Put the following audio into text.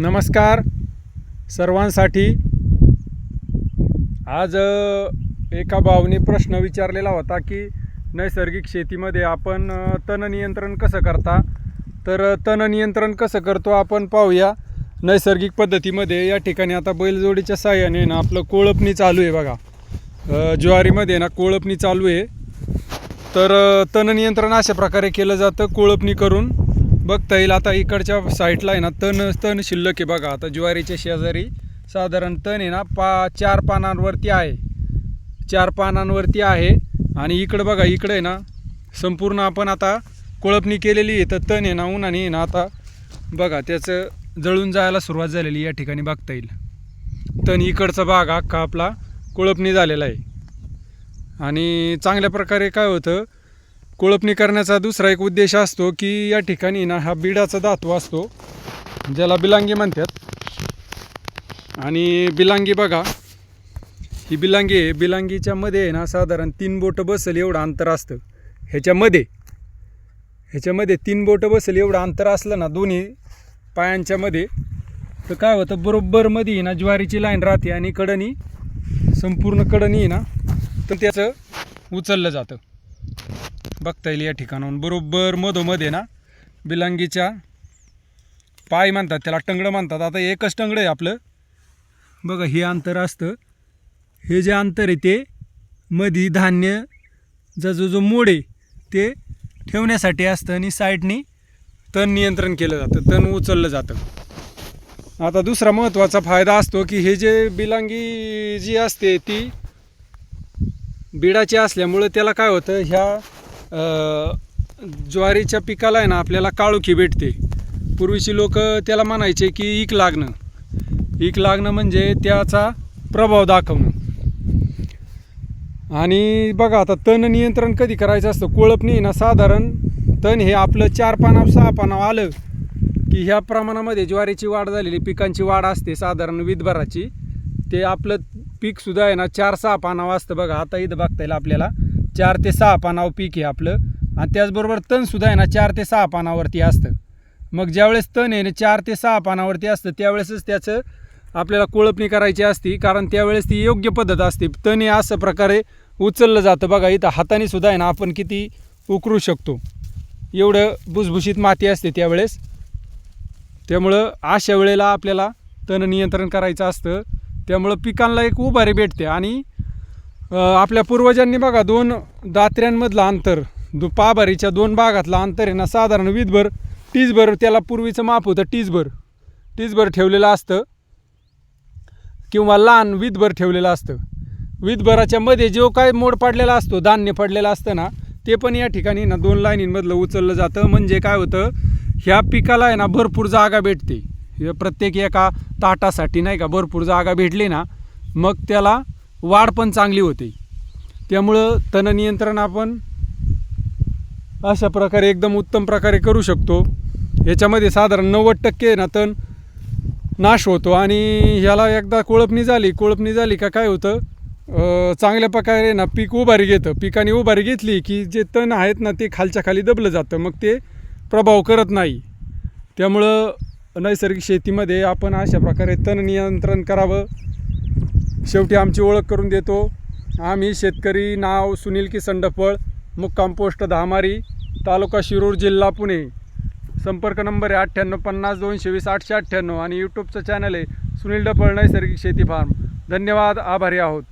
नमस्कार सर्वांसाठी. आज एका भावने प्रश्न विचारलेला होता की नैसर्गिक शेतीमध्ये आपण तण नियंत्रण कसं करता? तर तण नियंत्रण कसं करतो आपण पाहूया. नैसर्गिक पद्धतीमध्ये या ठिकाणी आता बैलजोडीच्या साह्याने ना आपलं कोळपणी चालू आहे बघा. ज्वारीमध्ये ना कोळपणी चालू आहे. तर तण नियंत्रण अशा प्रकारे केलं जातं कोळपणी करून. बघता येईल. आता इकडच्या साईडला आहे ना तण तण शिल्लक आहे बघा. आता ज्वारीच्या शेजारी साधारण तण आहे ना पा चार पानांवरती आहे. चार पानांवरती आहे. आणि इकडं बघा इकडं आहे ना संपूर्ण आपण आता कोळपणी केलेली आहे. तर तण आहे ना उन्हाने आहे ना आता बघा त्याचं जळून जायला सुरुवात झालेली या ठिकाणी बघता येईल. तण इकडचा भाग अख्खा आपला कोळपणी झालेला आहे. आणि चांगल्या प्रकारे काय होतं कोळपणी करण्याचा दुसरा एक उद्देश असतो की या ठिकाणी ना हा बिडाचा धातू असतो ज्याला बिलांगी म्हणतात. आणि बिलांगी बघा ही बिलांगी आहे. बिलांगीच्या मध्ये आहे ना साधारण तीन बोटं बसेल एवढं अंतर असतं. ह्याच्यामध्ये ह्याच्यामध्ये तीन बोटं बसेल एवढं अंतर असलं ना दोन्ही पायांच्या मध्ये तर काय होतं? बरोबर मध्ये ना ज्वारीची लाईन राहते आणि कडनी संपूर्ण कडणी आहे ना तर त्याचं उचललं जातं. बघता येईल या ठिकाणाहून. बरोबर मधोमध्ये ना? बिलांगीच्या पाय म्हणतात त्याला टंगडं म्हणतात आता एकच टंगडं आहे आपलं. बघा हे अंतर असतं. हे जे अंतर आहे ते मधी धान्य जो जो मोड आहे ते ठेवण्यासाठी असतं आणि साईडनी तण नियंत्रण केलं जातं तण उचललं जातं. आता दुसरा महत्त्वाचा फायदा असतो की हे जे बिलांगी जी असते ती बिडाची असल्यामुळं त्याला काय होतं? ह्या ज्वारीच्या पिकाला आहे ना आपल्याला काळोखी भेटते. पूर्वीची लोक त्याला म्हणायचे की ईक लागणं. ईक लागणं म्हणजे त्याचा प्रभाव दाखवणं. आणि बघा आता तण नियंत्रण कधी करायचं असतं? कोळपणी ना साधारण तण हे आपलं चार पानाव सहा पानाव आलं की ह्या प्रमाणामध्ये ज्वारीची वाढ झालेली पिकांची वाढ असते साधारण विधभराची ते आपलं पीकसुद्धा आहे ना चार सहा पानावं असतं बघा. आता इथं बघता येईल आपल्याला. चार ते सहा पानावर पीक आहे आपलं. आणि त्याचबरोबर तणसुद्धा आहे ना चार ते सहा पानावरती असतं. मग ज्यावेळेस तण आहे ना चार ते सहा पानावरती असतं त्यावेळेसच त्याचं आपल्याला कोळपणी करायची असती. कारण त्यावेळेस ती योग्य पद्धत असते. तण हे असं प्रकारे उचललं जातं. बघा इथं हाताने सुद्धा आहे ना आपण किती उकरू शकतो. एवढं भुसभुशीत माती असते त्यावेळेस. त्यामुळं अशा वेळेला आपल्याला तण नियंत्रण करायचं असतं. त्यामुळं पिकांना एक उभारी भेटते. आणि आपल्या पूर्वजांनी बघा दोन दात्र्यांमधलं अंतर दु पाभारीच्या दोन भागातलं अंतर आहे ना साधारण वीजभर टीजभर त्याला पूर्वीचं माप होतं टीजभर टीजभर ठेवलेलं असतं किंवा लहान वीजभर ठेवलेलं असतं. वीजभराच्या मध्ये जो काय मोड पडलेला असतो धान्य पडलेलं असतं ना ते पण या ठिकाणी ना दोन लाईनींमधलं उचललं जातं. म्हणजे काय होतं ह्या पिकाला आहे ना भरपूर जागा भेटते. हे प्रत्येक एका ताटासाठी नाही का भरपूर जागा भेटली ना मग त्याला वाढ पण चांगली होते. त्यामुळं तण नियंत्रण आपण अशा प्रकारे एकदम उत्तम प्रकारे करू शकतो. याच्यामध्ये साधारण नव्वद टक्के ना तण नाश होतो आणि ह्याला एकदा कोळपणी झाली कोळपणी झाली का काय होतं? चांगल्या प्रकारे ना पीक उभारी घेतं. पिकाने उभारी घेतली की जे तण आहेत ना ते खालच्या खाली दबलं जातं. मग ते प्रभाव करत नाही. त्यामुळं नैसर्गिक शेतीमध्ये आपण अशा प्रकारे तण नियंत्रण करावं. शेवटी आमची ओळख करून देतो. आम्ही शेतकरी नाव सुनील किसन डफळ मुक्काम पोस्ट धामारी तालुका शिरूर जिल्हा पुणे. संपर्क नंबर आहे अठ्ठ्याण्णव पन्नास दोनशे वीस आठशे अठ्ठ्याण्णव आणि यूट्यूबचं चॅनल आहे सुनील डफळ नैसर्गिक शेती फार्म धन्यवाद आभारी आहोत.